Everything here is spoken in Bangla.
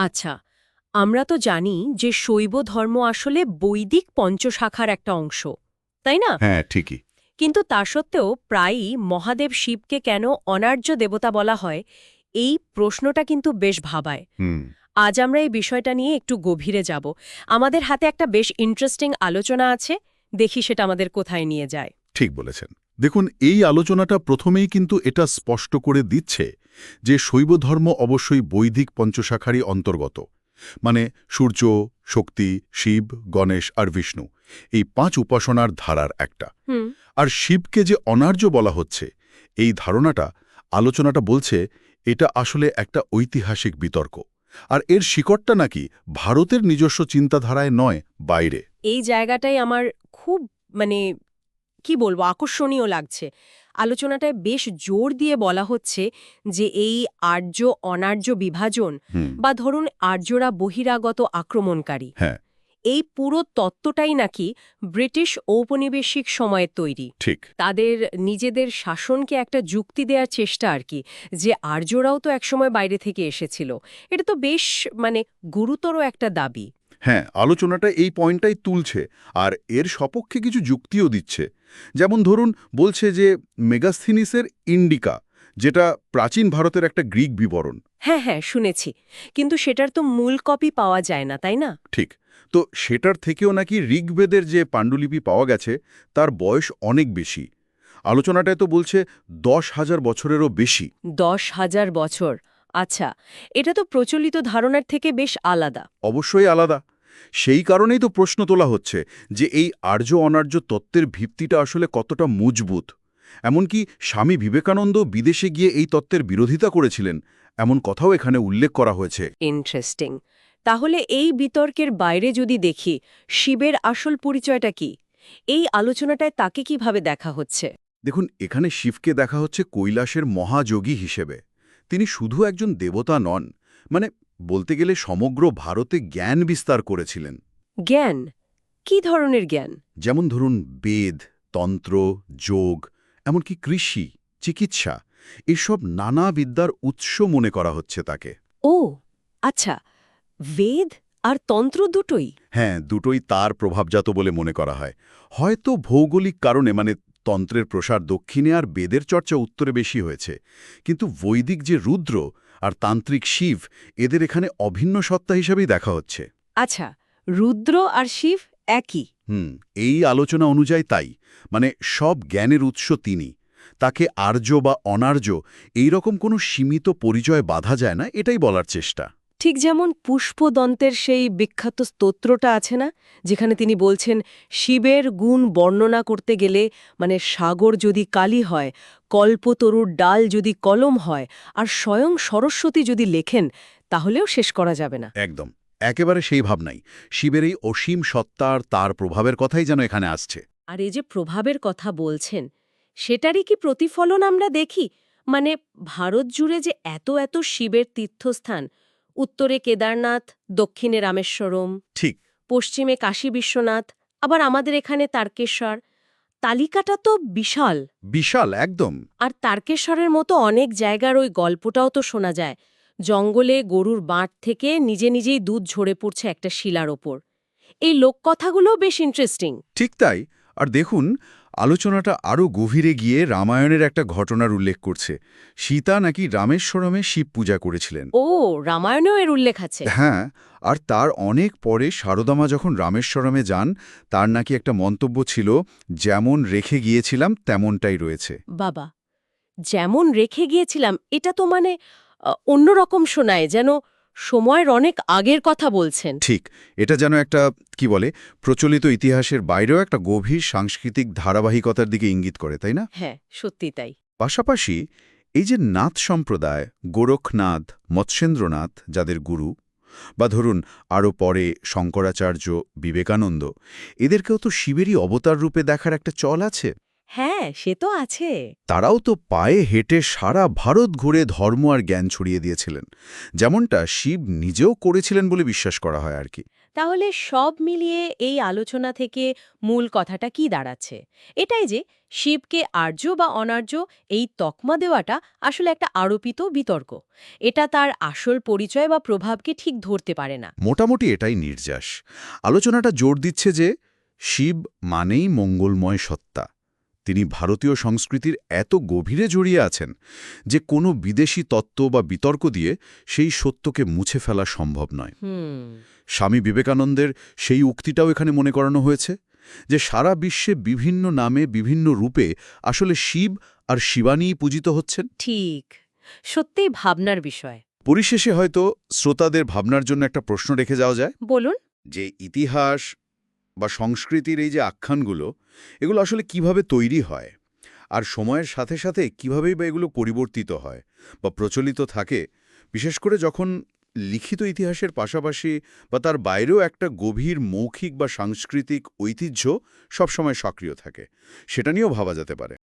আচ্ছা আমরা তো জানি যে শৈব ধর্ম আসলে বৈদিক পঞ্চশাখার একটা অংশ তাই না? হ্যাঁ ঠিকই। কিন্তু তা সত্ত্বেও প্রায়ই মহাদেব শিবকে কেন অনার্য দেবতা বলা হয় এই প্রশ্নটা কিন্তু বেশ ভাবায়। আজ আমরা এই বিষয়টা নিয়ে একটু গভীরে যাব। আমাদের হাতে একটা বেশ ইন্টারেস্টিং আলোচনা আছে দেখি সেটা আমাদের কোথায় নিয়ে যায়। ঠিক বলেছেন। দেখুন এই আলোচনাটা প্রথমেই কিন্তু এটা স্পষ্ট করে দিচ্ছে যে শৈব ধর্ম অবশ্যই বৈদিক পঞ্চশাখারই অন্তর্গত। মানে সূর্য শক্তি শিব গণেশ আর বিষ্ণু। এই পাঁচ উপাসনার ধারার একটা। আর শিবকে যে অনার্য বলা হচ্ছে এই ধারণাটা আলোচনাটা বলছে এটা আসলে একটা ঐতিহাসিক বিতর্ক। আর এর শিকড়টা নাকি ভারতের নিজস্ব চিন্তাধারায় নয় বাইরে। এই জায়গাটাই আমার খুব মানে কি বলব আকর্ষণীয় লাগছে। আলোচনাটায় বেশ জোর দিয়ে বলা হচ্ছে যে এই আর্য অনার্য বিভাজন বা ধরুন আর্যরা বহিরাগত আক্রমণকারী হ্যাঁ। এই পুরো তত্ত্বটাই নাকি ব্রিটিশ ঔপনিবেশিক সময়ের তৈরি। ঠিক। তাদের নিজেদের শাসনকে একটা যুক্তি দেওয়ার চেষ্টা আর কি যে আর্যরাও তো একসময় বাইরে থেকে এসেছিল। এটা তো বেশ মানে গুরুতর একটা দাবি। হ্যাঁ আলোচনাটা এই পয়েন্টটাই তুলছে আর এর সপক্ষে কিছু যুক্তিও দিচ্ছে। যেমন ধরুন বলছে যে মেগাস্থিনিসের ইন্ডিকা যেটা প্রাচীন ভারতের একটা গ্রিক বিবরণ। হ্যাঁ হ্যাঁ শুনেছি। কিন্তু সেটার তো মূল কপি পাওয়া যায় না তাই না? ঠিক। তো সেটার থেকেও নাকি ঋগ্বেদের যে পাণ্ডুলিপি পাওয়া গেছে তার বয়স অনেক বেশি। আলোচনাটায় তো বলছে দশ হাজার বছরেরও বেশি। দশ হাজার বছর। আচ্ছা এটা তো প্রচলিত ধারণার থেকে বেশ আলাদা। অবশ্যই আলাদা। সেই কারণেই তো প্রশ্ন তোলা হচ্ছে যে এই আর্য অনার্য তত্ত্বের ভিত্তিটা আসলে কতটা মজবুত। এমনকি স্বামী বিবেকানন্দ বিদেশে গিয়ে এই তত্ত্বের বিরোধিতা করেছিলেন এমন কথাও এখানে উল্লেখ করা হয়েছে। ইন্টারেস্টিং। তাহলে এই বিতর্কের বাইরে যদি দেখি শিবের আসল পরিচয়টা কি? এই আলোচনাটায় তাকে কীভাবে দেখা হচ্ছে? দেখুন এখানে শিবকে দেখা হচ্ছে কৈলাসের মহাযোগী হিসেবে। তিনি শুধু একজন দেবতা নন মানে বলতে গেলে সমগ্র ভারতে জ্ঞান বিস্তার করেছিলেন। জ্ঞান? কি ধরনের জ্ঞান? যেমন ধরুন বেদ তন্ত্র যোগ এমনকি কৃষি চিকিৎসা এসব নানা বিদ্যার উৎস মনে করা হচ্ছে তাকে। ও আচ্ছা বেদ আর তন্ত্র দুটোই? হ্যাঁ দুটোই তার প্রভাবজাত বলে মনে করা হয়। হয়তো ভৌগোলিক কারণে মানে তন্ত্রের প্রসার দক্ষিণে আর বেদের চর্চা উত্তরে বেশি হয়েছে। কিন্তু বৈদিক যে রুদ্র আর তান্ত্রিক শিব এদের এখানে অভিন্ন সত্তা হিসেবেই দেখা হচ্ছে। আচ্ছা রুদ্র আর শিব একই? হুম এই আলোচনা অনুযায়ী তাই। মানে সব জ্ঞানের উৎস তিনি। তাকে আর্য বা অনার্য এই রকম কোনো সীমিত পরিচয় বাধা যায় না এটাই বলার চেষ্টা। ঠিক যেমন পুষ্পদন্তের সেই বিখ্যাত স্তোত্রটা আছে না যেখানে তিনি বলছেন শিবের গুণ বর্ণনা করতে গেলে মানে সাগর যদি কালি হয় কল্পতরুর ডাল যদি কলম হয় আর স্বয়ং সরস্বতী যদি লেখেন তাহলেও শেষ করা যাবে না। একদম। একেবারে সেই ভাবনাই শিবের এই অসীম সত্তার তার প্রভাবের কথাই যেন এখানে আসছে। আর এই যে প্রভাবের কথা বলছেন সেটারই কি প্রতিফলন আমরা দেখি? মানে ভারত জুড়ে যে এত এত শিবের তীর্থস্থান উত্তরে কেদারনাথ দক্ষিণে রামেশ্বরম ঠিক। পশ্চিমে কাশী বিশ্বনাথ আবার আমাদের এখানে তারকেশ্বর। তালিকাটা তো বিশাল। বিশাল একদম। আর তারকেশ্বরের মতো অনেক জায়গার ওই গল্পটাও তো শোনা যায়। জঙ্গলে গরুর বাঁট থেকে নিজে নিজেই দুধ ঝরে পড়ছে একটা শিলার ওপর। এই লোককথাগুলোও বেশ ইন্টারেস্টিং ঠিক তাই। আর দেখুন আলোচনাটা আরও গভীরে গিয়ে রামায়ণের একটা ঘটনার উল্লেখ করছে। সীতা নাকি রামেশ্বরমে শিব পূজা করেছিলেন। ও রামায়ণেও এর উল্লেখ আছে। হ্যাঁ আর তার অনেক পরে শারদামা যখন রামেশ্বরমে যান তার নাকি একটা মন্তব্য ছিল যেমন রেখে গিয়েছিলাম তেমনটাই রয়েছে। বাবা যেমন রেখে গিয়েছিলাম এটা তো মানে অন্যরকম শোনায় যেন সময়ের অনেক আগের কথা বলছেন। ঠিক এটা যেন একটা কি বলে প্রচলিত ইতিহাসের বাইরেও একটা গভীর সাংস্কৃতিক ধারাবাহিকতার দিকে ইঙ্গিত করে তাই না? হ্যাঁ সত্যি তাই। পাশাপাশি এই যে নাথ সম্প্রদায় গোরখনাথ মৎস্যেন্দ্রনাথ যাদের গুরু বা ধরুন আরও পরে শঙ্করাচার্য বিবেকানন্দ এদেরকেও তো শিবেরই অবতার রূপে দেখার একটা চল আছে। হ্যাঁ সে তো আছে। তারাও তো পায়ে হেঁটে সারা ভারত ঘুরে ধর্ম আর জ্ঞান ছড়িয়ে দিয়েছিলেন। যেমনটা শিব নিজেও করেছিলেন বলে বিশ্বাস করা হয় আর কি। তাহলে সব মিলিয়ে এই আলোচনা থেকে মূল কথাটা কি দাঁড়াচ্ছে? এটাই যে শিবকে আর্য বা অনার্য এই তকমা দেওয়াটা আসলে একটা আরোপিত বিতর্ক। এটা তার আসল পরিচয় বা প্রভাবকে ঠিক ধরতে পারে না। মোটামুটি এটাই নির্যাস। আলোচনাটা জোর দিচ্ছে যে শিব মানেই মঙ্গলময় সত্তা। তিনি ভারতীয় সংস্কৃতির এত গভীরে জড়িয়ে আছেন যে কোনো বিদেশি তত্ত্ব বা বিতর্ক দিয়ে সেই সত্যকে মুছে ফেলা সম্ভব নয়। স্বামী বিবেকানন্দের সেই উক্তিটাও এখানে মনে করানো হয়েছে যে সারা বিশ্বে বিভিন্ন নামে বিভিন্ন রূপে আসলে শিব আর শিবানীই পূজিত হচ্ছেন। ঠিক। সত্যিই ভাবনার বিষয়। পরিশেষে হয়তো শ্রোতাদের ভাবনার জন্য একটা প্রশ্ন রেখে যাওয়া যায়। বলুন। যে ইতিহাস বা সংস্কৃতির এই যে আখ্যানগুলো, এগুলো আসলে কীভাবে তৈরি হয়? আর সময়ের সাথে সাথে কীভাবেই বা এগুলো পরিবর্তিত হয় বা প্রচলিত থাকে? বিশেষ করে যখন লিখিত ইতিহাসের পাশাপাশি বা তার বাইরেও একটা গভীর মৌখিক বা সাংস্কৃতিক ঐতিহ্য সবসময় সক্রিয় থাকে, সেটা নিয়েও ভাবা যেতে পারে।